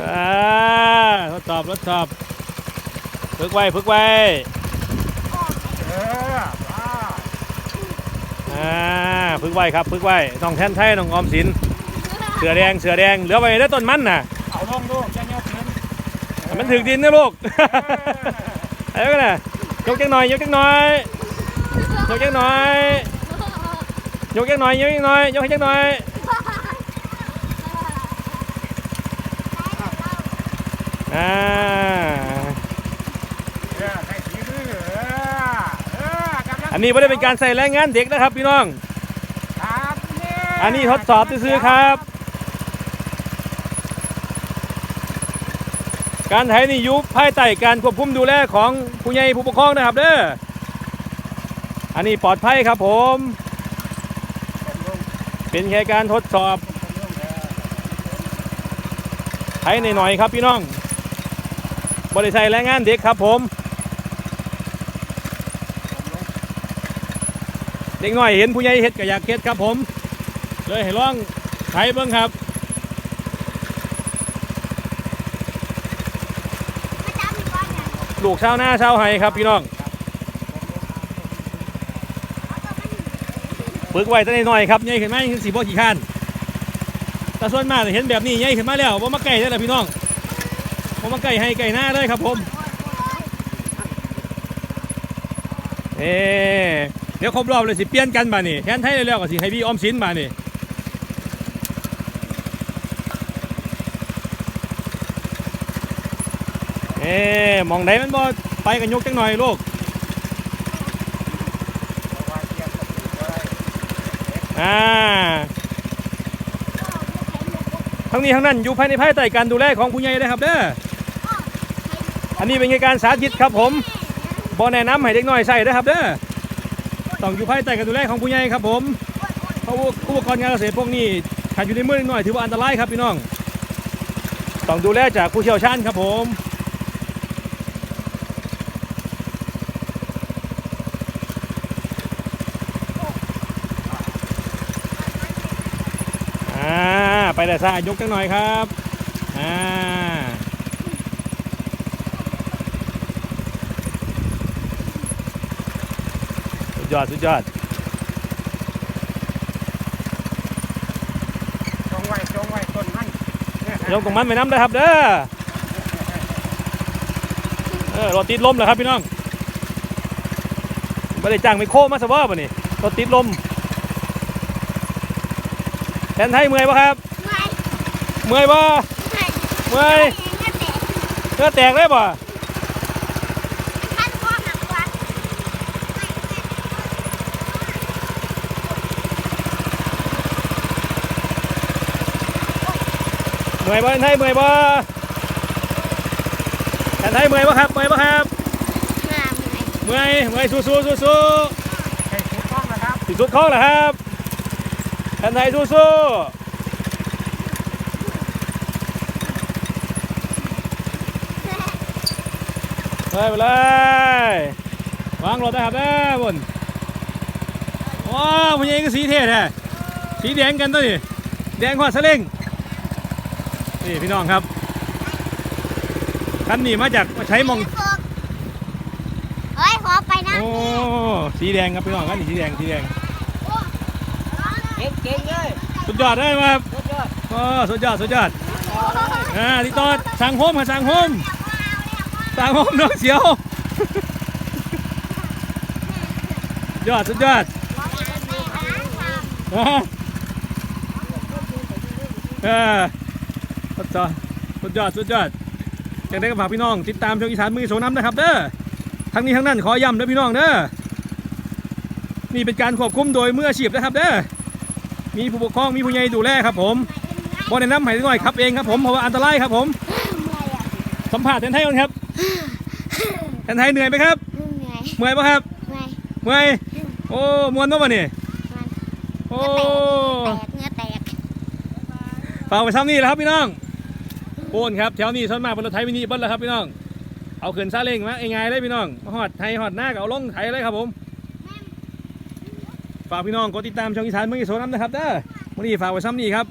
อ่าทดสอบทดสอบฝึกไว้ฝึกไว้เออมาอ่าฝึกไว้ครับฝึกไว้น้องแทนไทยน้องออมสินเสือแดงเสือแดงเหลือไว้ได้อต้นมันน่ะเอาลงลูกจะยกขึ้นให้มันถึงดินนะลูกไอ้ก็น่ะยกจังหน่อยยกจังหน่อยยกจังหน่อยยกจังหน่อยยกจังหน่อยยกให้จังหน่อย อ่าเออใส่สีมือเออเออกำลังอันนี้ไม่ได้เป็นการใส่แรงงานเด็กนะครับพี่น้องครับนี่อันนี้ทดสอบซื้อๆครับ การไถนี่อยุบภายใต้การควบคุมดูแลของผู้ใหญ่ผู้ปกครองนะครับเด้อ อันนี้ปลอดภัยครับผม เป็นแค่การทดสอบไถหน่อยๆครับพี่น้อง บริษัทแรงงานเด็กครับผมเด็กน้อยเห็นผู้ใหญ่เฮ็ดก็อยากเฮ็ดครับผม เลยให้ลองไถเบิ่งครับลูกชาวนาชาวไห้ครับพี่น้องฝึกไว้ตั้งน้อยครับใหญ่ขึ้นมาคือสีบ่ขี้ข้านแต่ส่วนมากเห็นแบบนี้ใหญ่ขึ้นมาแล้วบ่ามาไก่ได้อละพี่น้อง บ่มาไก่ให้ไก่หน้าเลยครับผมเอ๊เดี๋ยวครบรอบเลยสิเปลี่ยนกันบ่านี่แทนไทยแล้วก็สิให้พี่ออมสินบ่านี่เอ๊มองไหนมันบ่ไปกันยกจังหน่อยลูกอ่าทั้งนี้ทั้งนั้นอยู่ภายในภายใต้การดูแลของผู้ใหญ่นะครับเด้อ อันนี้เป็นการสาธิตครับผมบอแนะนำให้เด็กน้อยใส่นะครับเด้อต้องอยู่ภายใต้การดูแลของผู้ใหญ่ครับผมเพราะว่าอุปกรณ์การเกษตรพวกนี้ถ้าอยู่ในมือเด็กน้อยถือว่าอันตรายครับพี่น้อง ต้องดูแลจากผู้เชี่ยวชาญครับผมอ่าไปแต่ซ่ายกจังหน่อยครับ อ่า ดยอด สุดยอดจงไว้จงไว้ต้นมันยกตรงมันไปน้ำเลยครับเด้อเออรถติดลมเหรอครับพี่น้องไม่ได้จ้างไมโครมาสว่าป่ะนี่รถติดลมแทนไทยเมื่อยปะครับ เมื่อยปะเมื่อยเนื้อแตกได้ปะเมื่อยปะแทนไทยเมื่อยปะแทนไทยเมื่อยปะครับเมื่อยปะครับเมื่อยเมื่อยสู้สู้สู้สู้ใส่ถุงต้องนะครับสุดของเหรอครับแทนไทยสู้สู้เลยไปเลยวางรถนะครับเด้อบนว้าวมันยังก็สีเท่แท้สีแดงกันตัวนี้แดงกว่าสล่ง นี่พี่น้องครับคันนี้มาจากมาใช้หมองเฮ้ยขอไปนะโอ้สีแดงครับพี่น้องคันนี้สีแดงสีแดงเก่งเก่งเลยสุดยอดได้ไหมครับสุดยอดโอ้สุดยอดสุดยอดอ่าที่ต้นสั่งโฮมค่ะสั่งโฮมสั่งโฮมน้องเสียวยอดสุดยอดอ่าเออ สุดยอดสุดยอดสุดยอดอยากได้ก็ฝากพี่น้อง ติดตามช่องอีสานมือโสน้ำนะครับเด้อทั้งนี้ทั้งนั้นขอย้ำเด้อพี่น้องเด้อนี่เป็นการควบคุมโดยมืออาชีพนะครับเด้อมีผู้ปกครองมีผู้ใหญ่ดูแลครับ ผมบอแนะนำให้หน่อยครับเองครับผมเพราะว่าอันตรายครับผมสัมผัสแทนไทยก่อนครับแทนไทยเหนื่อยไหมครับเหนื่อยเมื่อยปะครับเหนื่อยเมื่อยโอ้มวนปะวะนี่โอ้เหงื่อแตกฝากไปซ้ำนี่แหละครับพี่น้อง โอนครับแถวนี้ส่วนมากเป็นรถไถมินิเบิ้ลแล้วครับพี่น้อง เอาขึ้นซาเล้งมาง่ายๆเลยพี่น้องหอดไทยหอดหน้ากับเอาลงไทยเลยครับผมฝากพี่น้องกดติดตามช่องอีสานเมืองอีสานน้ำนะครับเด้อวันนี้ฝากไว้ซ้ำนี่ครับ